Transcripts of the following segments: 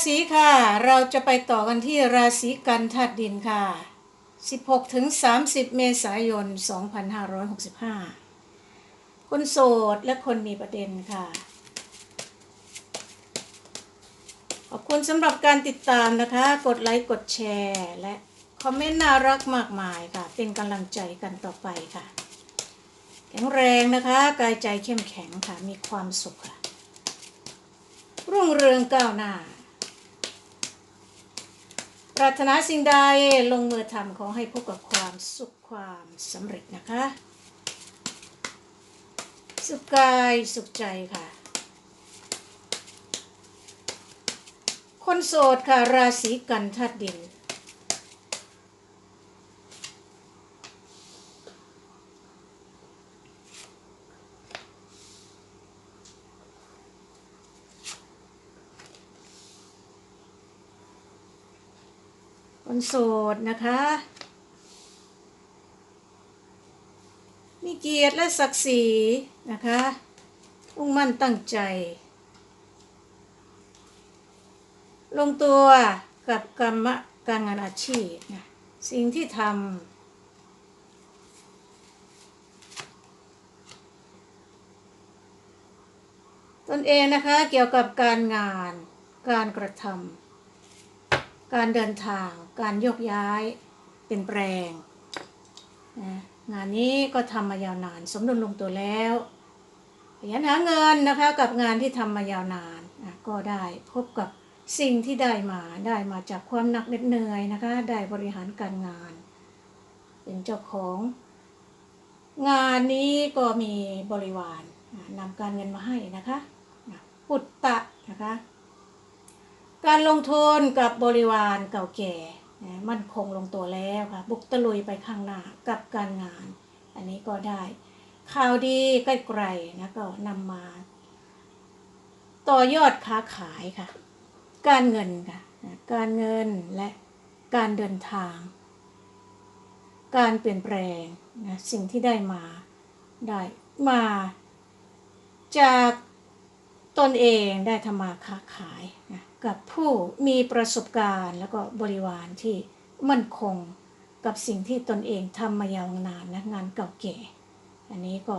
ราศีค่ะ เราจะไปต่อกันที่ราศีกันธาตุดินค่ะ 16ถึง30 เมษายน 2565 คนโสดและคนมีประเด็นค่ะ ขอบคุณสำหรับการติดตามนะคะ กดไลค์ กดแชร์ และคอมเมนต์น่ารักมากมายค่ะ เป็นกำลังใจกันต่อไปค่ะ แข็งแรงนะคะ กายใจเข้มแข็งค่ะ มีความสุขค่ะรุ่งเรืองก้าวหน้า รารถนาสิ่งใดลงมือทำขอให้พบกับความสุขความสำเร็จนะคะ สุขกายสุขใจค่ะ คนโสดค่ะราศีกันธาตุดิน โสดนะคะ มีเกียรติและศักดิ์ศรีนะคะมุ่งมั่นตั้งใจ ลงตัวกับกรรมะการงานอาชีพนะสิ่งที่ทำตนเองนะคะเกี่ยวกับการงานการกระทำ การเดินทาง การโยกย้ายเปลี่ยนแปลงนะงานนี้ก็ทำมายาวนาน สมดุลลงตัวแล้วขยันหาเงินนะคะกับงานที่ทำมายาวนานนะก็ได้พบกับสิ่งที่ได้มาได้มาจากความหนักเหน็ดเหนื่อยนะคะได้บริหารการงาน เป็นเจ้าของ งานนี้ก็มีบริวารนนำการเงินมาให้นะคะนะปุตตะนะคะ การลงทุนกับบริวารเก่าแก่นะมั่นคงลงตัวแล้วค่ะ บุกตะลุยไปข้างหน้ากับการงาน อันนี้ก็ได้ ข่าวดีใกล้ๆนะก็นำมา ต่อยอดค้าขายค่ะ การเงินค่ะ การเงินและการเดินทาง การเปลี่ยนแปลงนะสิ่งที่ได้มาได้มาจากตนเองได้ทำมาค้าขาย กับผู้มีประสบการณ์ แล้วก็บริวารที่มั่นคงกับสิ่งที่ตนเองทำมายาวนานนะงานเก่าแก่ อันนี้ก็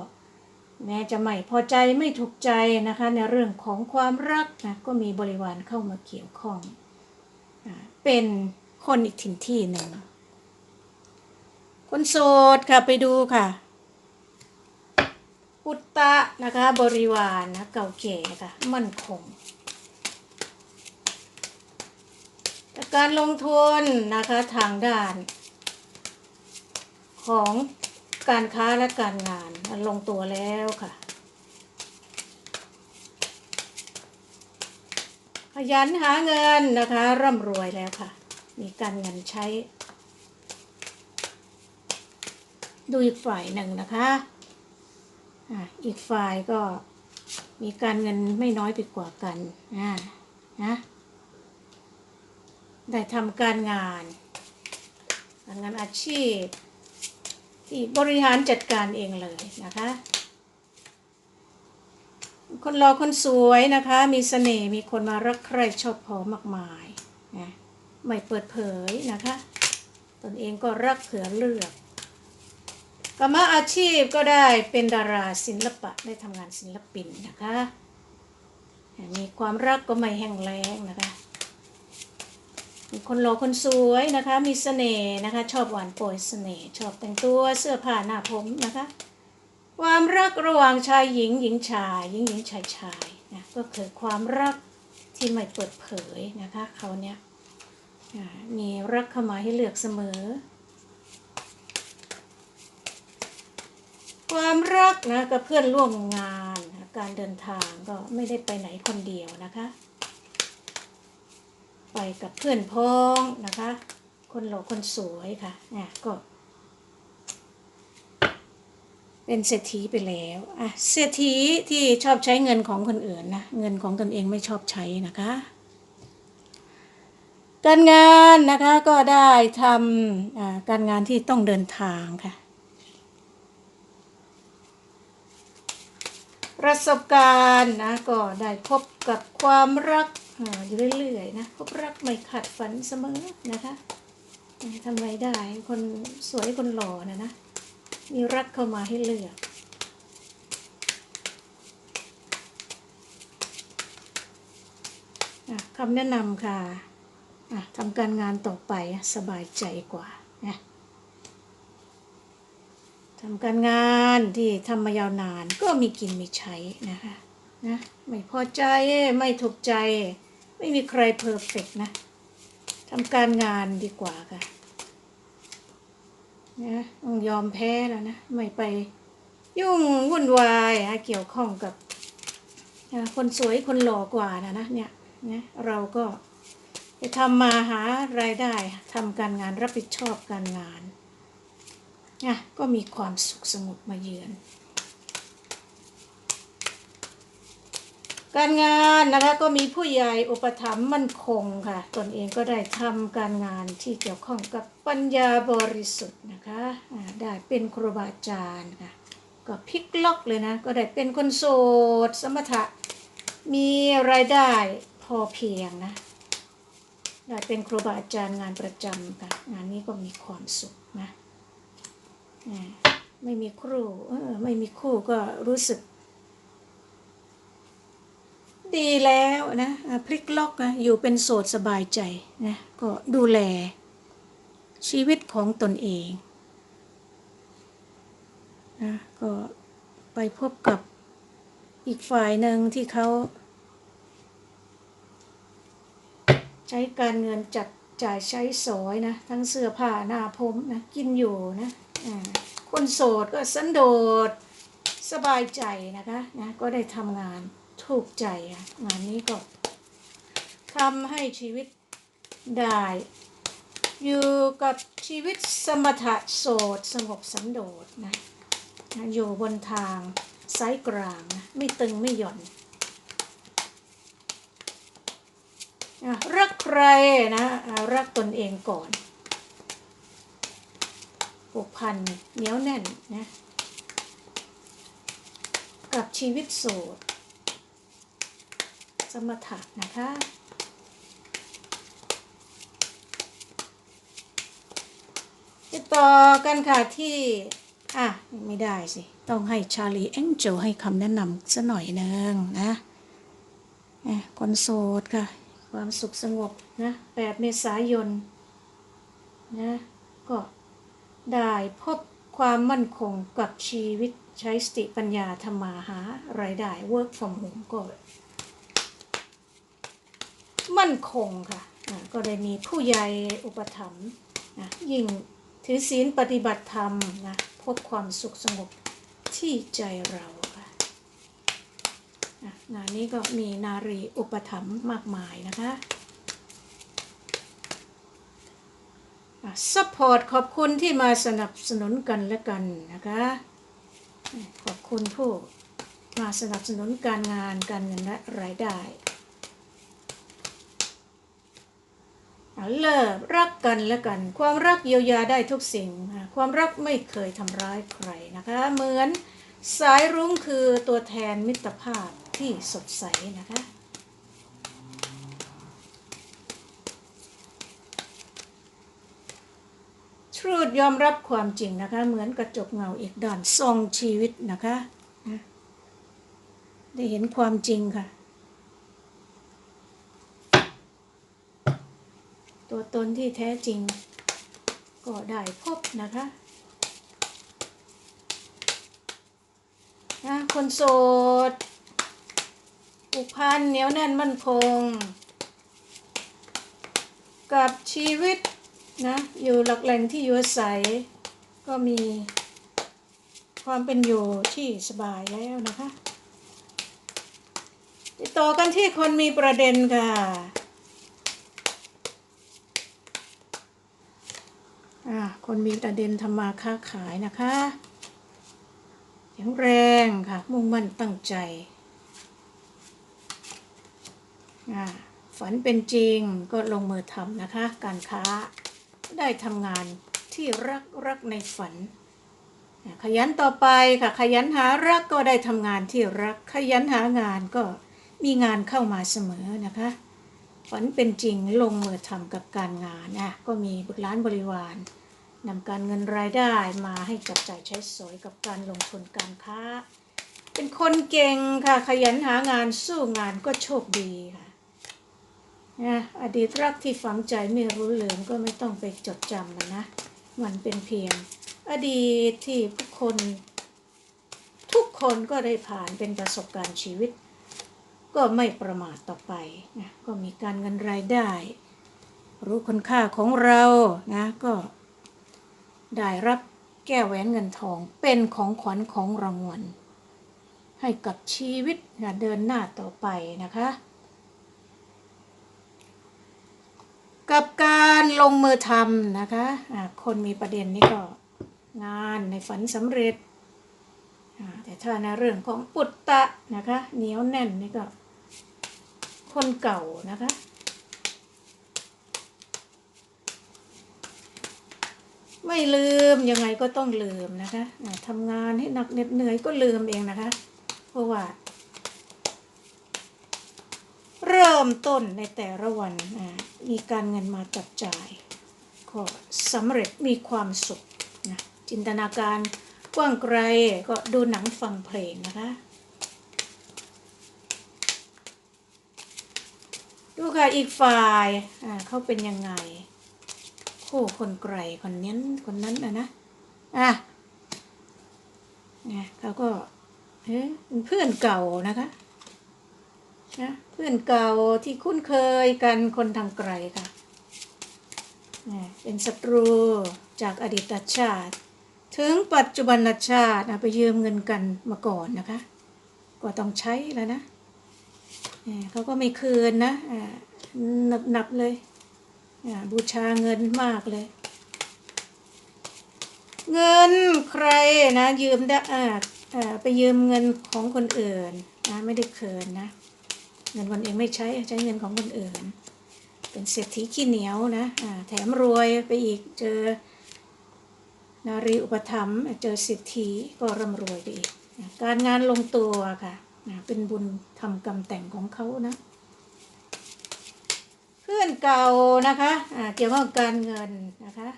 แม้จะไม่พอใจไม่ถูกใจนะคะในเรื่องของความรักนะก็มีบริวารเข้ามาเกี่ยวข้อง เป็นคนอีกถิ่นที่หนึ่งคนโสดค่ะไปดูค่ะปุตตะนะคะบริวารนะเก่าแก่ค่ะมั่นคงแต่ การลงทุนนะคะทางด้าน ของการค้าและการงานลงตัวแล้วค่ะขยันหาเงินนะคะร่ำรวยแล้วค่ะ มีการเงินใช้ ดูอีกฝ่ายหนึ่งนะคะอะอีกฝ่ายก็มีการเงินไม่น้อยไปกว่ากันอ่านะ ได้ทำการงานการงานอาชีพ ที่บริหารจัดการเองเลยนะคะ คนรอคนสวยนะคะ มีเสน่ห์มีคนมารักใคร่ชอบพอมากมายนะไม่เปิดเผยนะคะ ตนเองก็รักเผื่อเลือกกรรมอาชีพก็ได้เป็นดาราศิลปะได้ทำงานศิลปินนะคะ มีความรักก็ไม่แห้งแล้งนะคะ คนหล่อคนสวยนะคะ มีเสน่ห์นะคะ ชอบหวานโปรยเสน่ห์ชอบแต่งตัวเสื้อผ้าหน้าผมนะคะ ความรักระหว่างชายหญิงหญิงชายหญิงหญิงชายชายนะก็คือความรักที่ไม่เปิดเผยนะคะเขาเนี้ยมีรักเข้ามาให้เลือกเสมอ ความรักนะกับเพื่อนร่วมงาน การเดินทางก็ไม่ได้ไปไหนคนเดียวนะคะ ไปกับเพื่อนพ้องนะคะ คนหล่อคนสวยค่ะเนี่ยก็ เป็นเศรษฐีไปแล้วอะเศรษฐีที่ชอบใช้เงินของคนอื่นนะเงินของตนเองไม่ชอบใช้นะคะการงานนะคะก็ได้ทำการงานที่ต้องเดินทางค่ะ ประสบการณ์นะก็ได้พบกับความรัก อ่าอยู่เรื่อยๆนะพบรักไม่ขัดฝันเสมอนะคะทำไมได้คนสวยคนหล่อนะนะ มีรักเข้ามาให้เลือกอะคำแนะนำค่ะอะทำการงานต่อไปสบายใจกว่านะทำการงานที่ทำมายาวนานก็มีกินมีใช้นะคะนะไม่พอใจไม่ถูกใจ ไม่มีใครเพอร์เฟกนะทำการงานดีกว่าค่ะนะต้องยอมแพ้แล้วนะ ไม่ไปยุ่งวุ่นวายนะเกี่ยวข้องกับนะคนสวยคนหล่อกว่านะนะเนี่ยนะเราก็จะทำมาหารายได้ทำการงานรับผิดชอบการงานนะก็มีความสุขสงบมาเยือน การงานนะคะก็มีผู้ใหญ่อุปถัมภ์มั่นคงค่ะ ตนเองก็ได้ทำการงานที่เกี่ยวข้องกับปัญญาบริสุทธิ์นะคะได้เป็นครูบาอาจารย์ค่ะก็พลิกล็อกเลยนะ ก็ได้เป็นคนโสดสมถะมีรายได้พอเพียงนะได้เป็นครูบาอาจารย์งานประจำค่ะงานนี้ก็มีความสุขนะไม่มีครูไม่มีคู่ก็รู้สึก ดีแล้วนะพลิกล็อกนะอยู่เป็นโสดสบายใจนะก็ดูแลชีวิตของตนเองนะก็ไปพบกับอีกฝ่ายหนึ่งที่เขา ใช้การเงินจัดจ่ายใช้สอยนะ ทั้งเสื้อผ้าหน้าผมนะกินอยู่นะคนโสดก็สันโดษสบายใจนะคะนะก็ได้ทำงาน ถูกใจอะงานนี้ก็ทำให้ชีวิตได้ อยู่กับชีวิตสมถะโสดสงบสันโดษนะอยู่บนทางไซส์กลางนะไม่ตึงไม่หย่อนรักใครนะอะรักตนเองก่อนผูกพันเหนียวแน่นนะกับชีวิตโสด สมถะนะคะติดต่อกันค่ะที่ อะ ไม่ได้สิ ต้องให้ชาลีแองเจลให้คำแนะนำสัหน่อยนึงนะอะคนโสดค่ะ ความสุขสงบนะ8เมษายนนะก็ได้พบความมั่นคงกับชีวิตใช้สติปัญญาทำมาหารายได้ work from home ก็ มั่นคงค่ะก็ได้มีผู้ใหญ่อุปถัมภ์นะยิ่งถือศีลปฏิบัติธรรมนะพบความสุขสงบที่ใจเราค่ะงานนี้ก็มีนารีอุปถัมภ์มากมายนะคะซัพพอร์ตขอบคุณที่มาสนับสนุนกันและกันนะคะอะขอบคุณผู้มาสนับสนุนการงานการเงินและรายได้อะ เลิกรักกันและกัน ความรักเยียวยาได้ทุกสิ่งความรักไม่เคยทำร้ายใครนะคะ เหมือนสายรุ้งคือตัวแทนมิตรภาพที่สดใสนะคะทรูดยอมรับความจริงนะคะ เหมือนกระจกเงาอีกด้านทรงชีวิตนะคะ ได้เห็นความจริงค่ะ ตัวตนที่แท้จริง ก็ได้พบนะคะนะคนโสดผูกพันเหนียวแน่นมั่นคง กับชีวิตนะอยู่หลักแหล่งที่อยู่อาศัย ก็มีความเป็นอยู่ที่สบายแล้วนะคะ ติดต่อกันที่คนมีประเด็นค่ะอ่า คนมีประเด็นทำมาค้าขายนะคะแข็งแรงค่ะ มุ่งมั่นตั้งใจ ฝันเป็นจริงก็ลงมือทำนะคะ การค้าได้ทำงานที่รักรักในฝัน ขยันต่อไปค่ะ ขยันหารักก็ได้ทำงานที่รัก ขยันหางานก็มีงานเข้ามาเสมอนะคะฝันเป็นจริงลงมือทำกับการงานนะก็มีบุตรล้านบริวาร นำการเงินรายได้มาให้จับจ่ายใช้สอยกับการลงทุนการค้า เป็นคนเก่งค่ะ ขยันหางานสู้งานก็โชคดีค่ะนะอดีตรักที่ฝังใจไม่รู้เลืมก็ไม่ต้องไปจดจำมันนะ มันเป็นเพียง อดีตที่ผู้คน ทุกคนก็ได้ผ่านเป็นประสบการณ์ชีวิต ก็ไม่ประมาทต่อไปนะก็มีการเงินรายได้ รู้คุณค่าของเรานะก็ ได้รับแก้วแหวนเงินทองเป็นของขวัญของรางวัลให้กับชีวิตนะเดินหน้าต่อไปนะคะ กับการลงมือทำนะคะอ่าคนมีประเด็นนี่ก็งานในฝันสำเร็จ แต่ถ้าในเรื่องของปุตตะนะคะเหนียวแน่นนี่ก็คนเก่านะคะ ไม่ลืมยังไงก็ต้องลืมนะคะอ่าทำงานให้หนักเหน็ดเหนื่อยก็ลืมเองนะคะ เพราะว่า เริ่มต้นในแต่ละวันมีการเงินมาจับจ่ายก็สำเร็จมีความสุขนะจินตนาการกว้างไกลก็ดูหนังฟังเพลงนะคะ ดูค่ะอีกฝ่ายเขาเป็นยังไง คู่คนไกลคนนี้นคนนั้นนะนะ อะนี่เขาก็เอ๊ะเพื่อนเก่านะคะนะเพื่อนเก่าที่คุ้นเคยกันคนทางไกลค่ะเนี่เป็นศัตรูจากอดีตชาติ ถึงปัจจุบันชาตินะไปยืมเงินกันมาก่อนนะคะ ก็ต้องใช้แล้วนะอ่เขาก็ไม่คืนนะอ่าหนับๆเลย บูชาเงินมากเลย เงินใครนะ ยืมได้อ่าไปยืมเงินของคนอื่นนะไม่ได้คืนนะ เงินคนเองไม่ใช้ใช้เงินของคนอื่น เป็นเศรษฐีขี้เหนียวนะแถมรวยไปอีกเจอ นารีอุปถัมภ์เจอสิทธิก็ร่ำรวยไปอีก การงานลงตัวค่ะเป็นบุญทำกรรมแต่งของเขานะ พื่อนเก่านะคะเกี่ยวกับการเงินนะคะ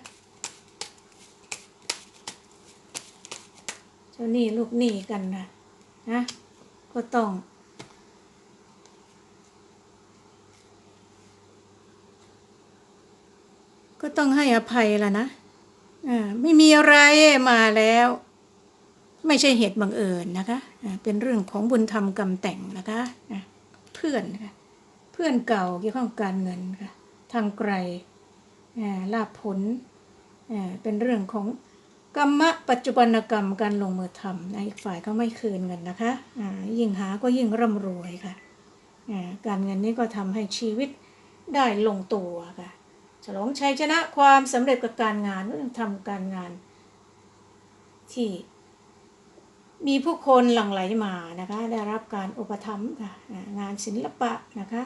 เจ้าหนี้ลูกหนี้กันนะนะก็ต้องก็ต้องให้อภัยละนะอ่าไม่มีอะไรมาแล้ว ไม่ใช่เหตุบังเอิญนะคะอ่าเป็นเรื่องของบุญธรรมกรรมแต่งนะคะอะเพื่อนนะคะ เพื่อนเก่าเกี่ยวข้องกับการเงินค่ะทางไกลลาภผลเป็นเรื่องของกรรมะปัจจุบันกรรมการลงมือทำนะอีกฝ่ายก็ไม่คืนเงินนะคะยิ่งหาก็ยิ่งร่ำรวยค่ะการเงินนี้ก็ทำให้ชีวิตได้ลงตัวค่ะฉลองชัยชนะความสำเร็จกับการงานเรื่องทำการงาน ที่มีผู้คนหลั่งไหลมานะคะได้รับการอุปถัมภ์ค่ะงานศิลปะนะคะ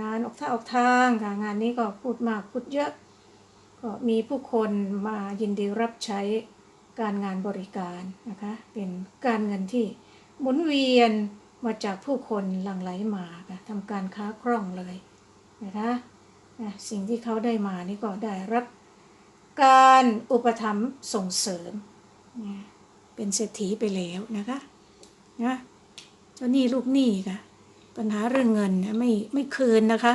งานออกท่าออกทางค่ะงานนี้ก็พูดมากพูดเยอะ ก็มีผู้คนมายินดีรับใช้การงานบริการนะคะ เป็นการเงินที่หมุนเวียนมาจากผู้คนหลั่งไหลมาค่ะทำการค้าคล่องเลยนะคะสิ่งที่เขาได้มานี่ก็ได้รับการอุปถัมภ์ส่งเสริม เป็นเศรษฐีไปแล้วนะคะนะเจ้าหนี้ลูกหนี้ค่ะ ปัญหาเรื่องเงินนะไม่ไม่คืนนะคะ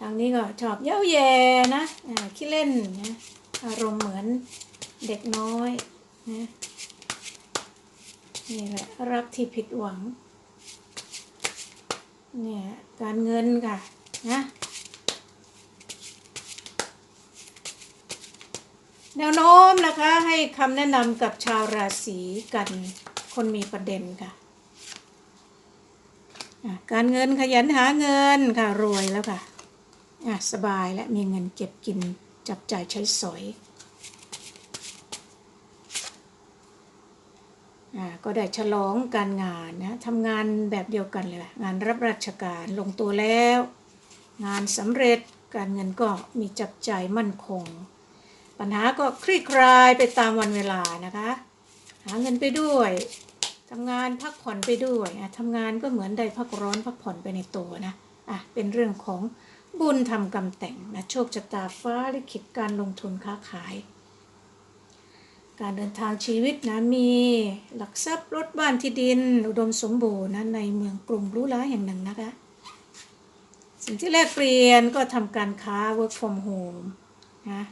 ทางนี้ก็ชอบเย้าแย่นะขี้เล่นนะอารมณ์เหมือนเด็กน้อยนะนี่แหละรักที่ผิดหวังเนี่ยการเงินค่ะนะ แนวโน้มนะคะให้คำแนะนำกับชาวราศีกันคนมีประเด็นค่ะ การเงินขยันหาเงินค่ะรวยแล้วค่ะสบายและมีเงินเก็บกินจับจ่ายใช้สอยอ่าก็ได้ฉลองการงานนะทำงานแบบเดียวกันเลยละงานรับราชการลงตัวแล้ว งานสำเร็จการเงินก็มีจับจ่ายมั่นคง ปัญหาก็คลี่คลายไปตามวันเวลานะคะ หาเงินไปด้วยทำงานพักผ่อนไปด้วยอะทำงานก็เหมือนได้พักร้อนพักผ่อนไปในตัวนะอะเป็นเรื่องของบุญทำกรรมแต่งนะโชคชะตาฟ้าลิขิตการลงทุนค้าขาย การเดินทางชีวิตนะมีหลักทรัพย์รถบ้านที่ดิน อุดมสมบูรณ์นะในเมืองกรุงรู้ล้าแห่งหนึ่งนะคะ สิ่งที่แลกเปลี่ยนก็ทำการค้า work from home นะ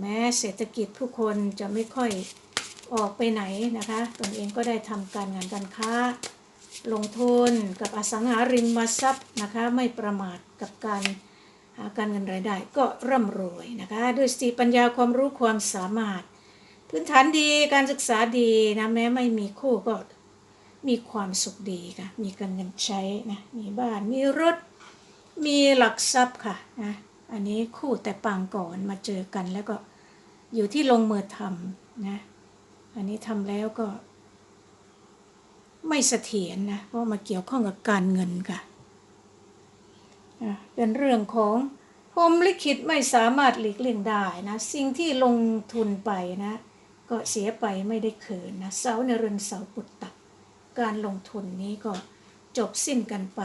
แม้เศรษฐกิจผู้คนจะไม่ค่อยออกไปไหนนะคะตนเองก็ได้ทำการงานการค้า ลงทุนกับอสังหาริมทรัพย์นะคะไม่ประมาทกับการหาการเงินรายได้ก็ร่ำรวยนะคะด้วยสติปัญญาความรู้ความสามารถ พื้นฐานดีการศึกษาดีนะแม้ไม่มีคู่ก็มีความสุขดีค่ะมีการเงินใช้นะมีบ้านมีรถมีหลักทรัพย์ค่ะนะ อันนี้คู่แต่ปางก่อนมาเจอกันแล้วก็อยู่ที่ลงมือทำนะ อันนี้ทำแล้วก็ไม่เสถียรนะเพราะมาเกี่ยวข้องกับการเงินค่ะเป็นเรื่องของพรหมลิขิตไม่สามารถหลีกเลี่ยงได้นะ สิ่งที่ลงทุนไปนะ ก็เสียไปไม่ได้คืนนะ เสาในเรือนเสาปุตตะการลงทุนนี้ก็จบสิ้นกันไป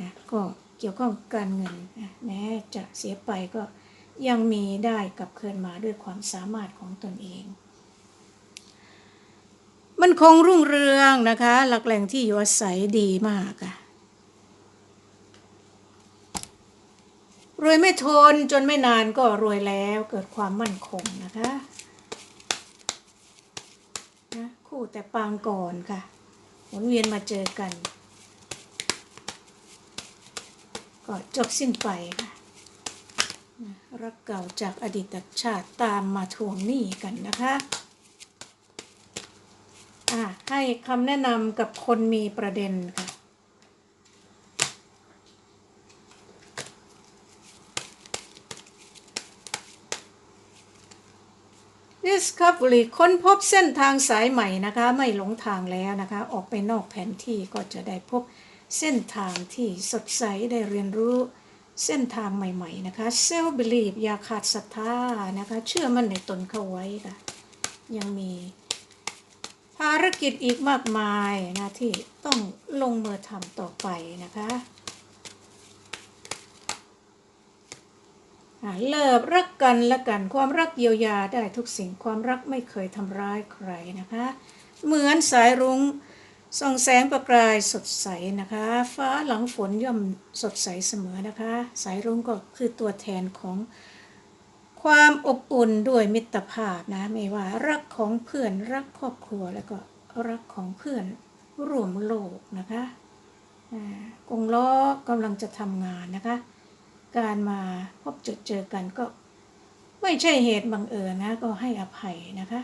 นะก็ เกี่ยวข้องการเงิน แม้จะเสียไปก็ยังมีได้กลับคืนมาด้วยความสามารถของตนเอง มันคงรุ่งเรืองนะคะ หลักแหล่งที่อยู่อาศัยดีมากอะรวยไม่ทนจนไม่นานก็รวยแล้วเกิดความมั่นคงนะคะนะคู่แต่ปางก่อนค่ะหมุนเวียนมาเจอกัน ก็จบสิ้นไปค่ะรักเก่าจากอดีตชาติตามมาทวงหนี้กันนะคะอะให้คำแนะนำกับคนมีประเด็นค่ะ Discovery ค้นพบเส้นทางสายใหม่นะคะ ไม่หลงทางแล้วนะคะ ออกไปนอกแผนที่ก็จะได้พบ เส้นทางที่สดใสได้เรียนรู้เส้นทางใหม่ ๆ นะคะ Self belief อย่าขาดศรัทธานะคะ เชื่อมั่นในตนเข้าไว้ค่ะ ยังมี ภารกิจอีกมากมายนะที่ต้องลงมือทำต่อไปนะคะเลิกรักกันละกันความรักเยียวยาได้ทุกสิ่งความรักไม่เคยทำร้ายใครนะคะ เหมือนสายรุ้ง ส่องแสงประกายสดใสนะคะ ฟ้าหลังฝนย่อมสดใสเสมอนะคะ สายรุ้งก็คือตัวแทนของความอบอุ่นด้วยมิตรภาพนะ ไม่ว่ารักของเพื่อนรักครอบครัวแล้วก็รักของเพื่อนร่วมโลกนะคะกงล้อกำลังจะทำงานนะคะ การมาพบเจอเจอกันก็ไม่ใช่เหตุบังเอิญนะก็ให้อภัยนะคะ